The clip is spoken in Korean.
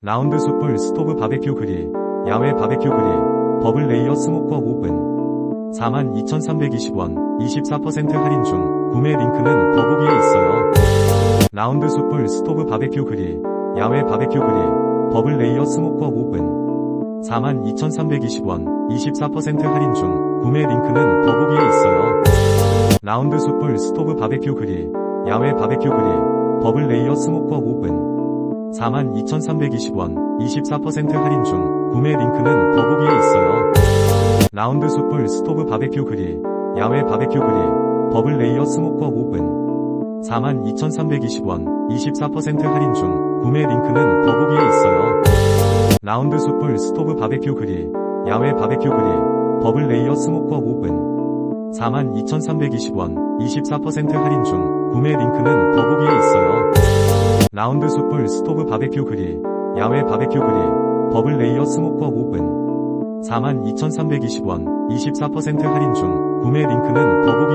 라운드 숯불 스토브 바베큐 그릴, 야외 바베큐 그릴, 버블 레이어 스모커 오븐. 42,320원, 24% 할인 중, 구매 링크는 더보기에 있어요. 라운드 숯불 스토브 바베큐 그릴, 야외 바베큐 그릴, 버블 레이어 스모커 오븐. 42,320원, 24% 할인 중, 구매 링크는 더보기에 있어요. 라운드 숯불 스토브 바베큐 그릴, 야외 바베큐 그릴, 버블 레이어 스모커 오븐. 42,320원, 24% 할인 중, 구매 링크는 더보기에 있어요. 라운드 숯불 스토브 바베큐 그릴, 야외 바베큐 그릴, 버블 레이어 스모커 오븐. 42,320원, 24% 할인 중, 구매 링크는 더보기에 있어요. 라운드 숯불 스토브 바베큐 그릴, 야외 바베큐 그릴, 버블 레이어 스모커 오븐. 42,320원, 24% 할인 중, 구매 링크는 더보기에 있어요. 라운드 숯불 스토브 바베큐 그릴, 야외 바베큐 그릴, 버블 레이어 스모커 오븐. 42,320원, 24% 할인 중, 구매 링크는 더보기에